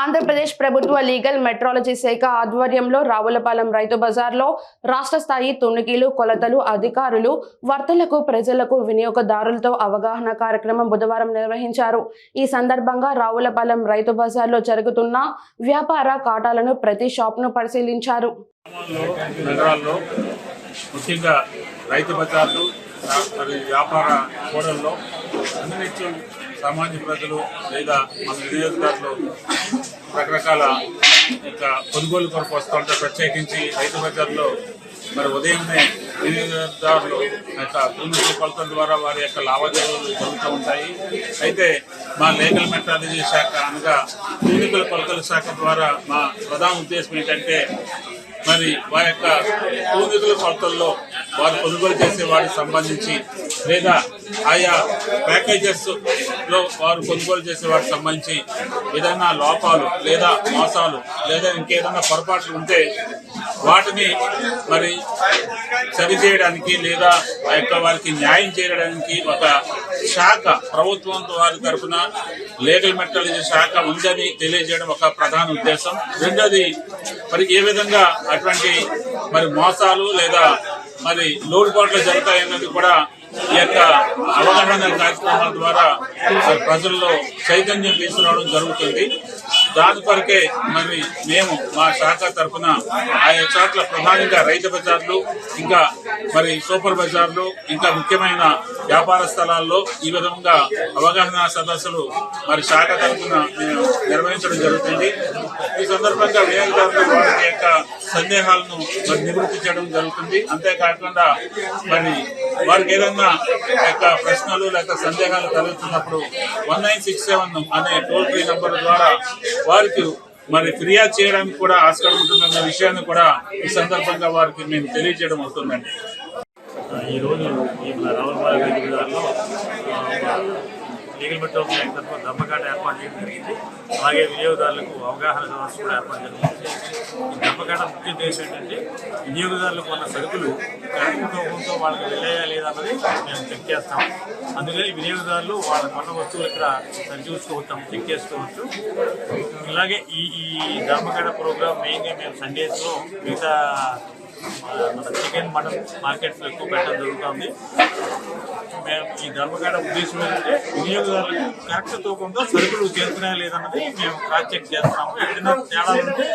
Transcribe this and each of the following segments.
ఆంధ్రప్రదేశ్ ప్రభుత్వ legal metrology శాఖ ఆధ్వర్యంలో రావులపాలెం రైతు బజార్లో రాష్ట్ర స్థాయి తుణికీలు కొలతలు అధికారులు వర్తలకు ప్రజలకు వినియోగదారులతో అవగాహన కార్యక్రమం బుధవారం నిర్వహించారు. ఈ సందర్భంగా రావులపాలెం రైతు బజార్లో జరుగుతున్న వ్యాపార కాటాలను ప్రతి షాప్ను పరిశీలించారు. ముఖ్యంగా రైతు బజార్లు వ్యాపార కూడల్లో సామాన్య ప్రజలు లేదా మన వినియోగదారులు రకరకాల ఇంకా కొనుగోలు కొరకు వస్తుంటే ప్రత్యేకించి రైతు బజార్లో మరి ఉదయమే వినియోగదారులు యొక్క భూమి కొలతల ద్వారా వారి యొక్క లావాదేవీలు జరుగుతూ ఉంటాయి. అయితే మా లీగల్ మెట్రాలజీ శాఖ అనగా భూమికల కొలతల శాఖ ద్వారా మా ప్రధాన ఉద్దేశం ఏంటంటే మరి వారి యొక్క భూమికల కొలతల్లో వారు కొనుగోలు చేసే వారికి సంబంధించి లేదా ఆయా ప్యాకేజెస్ లో వారు కొనుగోలు చేసే వారికి సంబంధించి ఏదైనా లోపాలు లేదా మోసాలు లేదా ఇంకేదైనా పొరపాట్లు ఉంటే వాటిని మరి సరిచేయడానికి లేదా ఆ యొక్క వారికి న్యాయం చేయడానికి ఒక శాఖ ప్రభుత్వం వారి తరఫున లీగల్ మెట్రాలజీ శాఖ ఉందని తెలియజేయడం ఒక ప్రధాన ఉద్దేశం. రెండోది మరి ఏ విధంగా అటువంటి మరి మోసాలు లేదా మరి లోటుపాట్లు జరుగుతాయన్నది కూడా ఈ యొక్క అవగాహన కార్యక్రమాల ద్వారా ప్రజల్లో చైతన్యం తీసుకురావడం జరుగుతుంది. దాని కొరకే మరి మేము మా శాఖ తరఫున ఆయా చోట్ల ప్రధానంగా రైతు బజార్లు ఇంకా మరి సూపర్ బజార్లు ఇంకా ముఖ్యమైన వ్యాపార స్థలాల్లో ఈ విధంగా అవగాహన సదస్సులు మరి శాఖ తరఫున మేము నిర్వహించడం జరుగుతుంది. ఈ సందర్భంగా వినియోగదారులు వారి యొక్క సందేహాలను మరి నివృత్తి చేయడం జరుగుతుంది. అంతేకాకుండా మరి వారికి ఏదైనా యొక్క ప్రశ్నలు లేక సందేహాలు కలుగుతున్నప్పుడు వన్ నైన్ సిక్స్ సెవెన్ అనే టోల్ ఫ్రీ నంబర్ ద్వారా వారికి మరి ఫిర్యాదు చేయడానికి కూడా ఆస్కారం ఉంటుందన్న విషయాన్ని కూడా ఈ సందర్భంగా వారికి మేము తెలియజేయడం అవుతుందండి. ఈరోజు ఈ రావులపాలెం లీగల్ మెట్రో బ్యాంక్ తరఫున దమ్మకాట ఏర్పాటు చేయడం జరిగింది. అలాగే వినియోగదారులకు అవగాహన సదస్సు కూడా ఏర్పాటు జరిగింది. ఈ దమ్మకాట ముఖ్య ఉద్దేశం ఏంటంటే వినియోగదారులకు ఉన్న సరుకులు కరెక్ట్ వాళ్ళకి వెళ్ళాయా లేదా అన్నది మేము చెక్ చేస్తాం. అందుకని వినియోగదారులు వాళ్ళ కొన్న వస్తువులు ఇక్కడ సరిచూసుకోవచ్చు చెక్ చేసుకోవచ్చు. ఇలాగే ఈ ఈ దమ్మకాట ప్రోగ్రామ్ మెయిన్గా మేము సండేస్లో మిగతా మన చికెన్ మటన్ మార్కెట్లో ఎక్కువ పెట్టడం జరుగుతుంది. మేము ఈ ధర్మకాడ ఉద్దేశం ఏంటంటే వినియోగదారులకు కరెక్ట్ తూకంతో సరుకులు చేస్తున్నాయా లేదన్నది మేము క్రాస్ చెక్ చేస్తాము ఏదైనా తేడా ఉంటే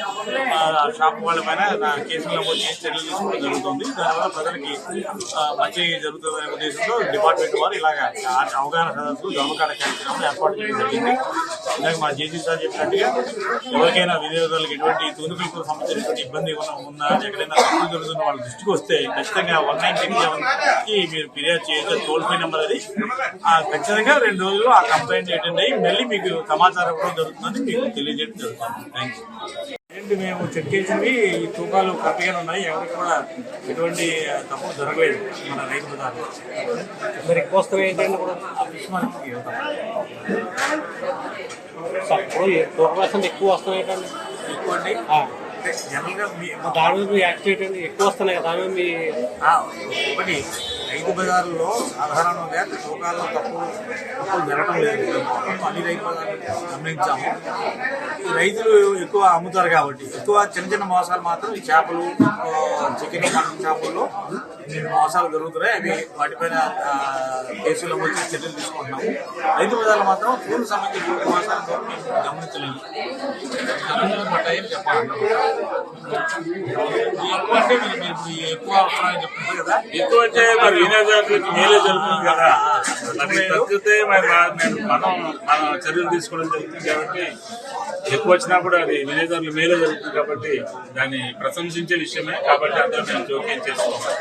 షాప్ వాళ్ళ పైన కేసులో కేసులు నమోదు చేసి చర్యలు తీసుకోవడం జరుగుతుంది. దానివల్ల ప్రజలకి మంచి జరుగుతుందనే ఉద్దేశంతో డిపార్ట్మెంట్ వారు ఇలాగ అవగాహన సదస్సు ధర్మకాడ కార్యక్రమం ఏర్పాటు చేయడం జరిగింది. ఇలాగ మా జేసీ సార్ చెప్పినట్టుగా ఎవరికైనా వినియోగదారులకు ఎటువంటి తూనికలకు సంబంధించినటువంటి ఇబ్బంది ఏమైనా ఉందా ఎక్కడైనా తప్పులు జరుగుతున్న వాళ్ళ దృష్టికి వస్తే ఖచ్చితంగా వన్ నైన్ సిక్స్ సెవెన్కి మీరు ఫిర్యాదు చేయొచ్చు. టోల్ ఫ్రీ నెంబర్ అది. ఖచ్చితంగా రెండు రోజుల్లో ఆ కంప్లైంట్ అటెండ్ అయ్యి మళ్ళీ మీకు సమాచారం ఇవ్వడం జరుగుతుంది మీకు తెలియజేయడం జరుగుతుంది. థ్యాంక్ యూ ఏంటి మేము చెక్ చేసినవి ఈ తూకాలు కరెక్ట్గానే ఉన్నాయి. ఎవరికి కూడా ఎటువంటి తప్పు జరగలేదు మన రైతు బజార్లో. మరి ఎక్కువ వస్తున్నాయి ఏంటంటే ఇప్పుడు ఎక్కువ వస్తున్నాయి ఏంటండి ఎక్కువ అండి జనరల్గా మీ దాని మీద యాక్సిడెంట్ ఎక్కువ వస్తున్నాయి కదా దాని మీద మీ ఒకటి రైతు బజార్లో సాధారణంగా తూకాల్లో తప్పు తప్పులు జరగడం లేదు. అన్ని రైతు బజార్లు గమనించాము. ఈ రైతులు ఎక్కువ అమ్ముతారు కాబట్టి ఎక్కువ చిన్న చిన్న మోసాలు మాత్రం ఈ చేపలు చికెన్ చేపల్లో ఈ మోసాలు జరుగుతున్నాయి. అవి వాటిపైన కేసులు నమోదు చేసి చర్యలు తీసుకుంటున్నాము. రైతు బజార్లు మాత్రం పూలు సంబంధించిన మోసాలతో మేము గమనించలేదు. పట్టాయని చెప్పాలి. ఎక్కువ అంటే మీరు ఎక్కువ అవసరాన్ని చెప్తున్నారు కదా. ఎక్కువ అంటే మరి వినియోగదారులకు మేలే జరుగుతుంది కదా. మరి తగ్గితే మరి మనం మన చర్యలు తీసుకోవడం జరుగుతుంది కాబట్టి ఎక్కువ వచ్చినప్పుడు అది వినియోగదారుల మేలే జరుగుతుంది కాబట్టి దాన్ని ప్రశంసించే విషయమే కాబట్టి అందరూ మేము జోక్యం చేసుకోవాలి.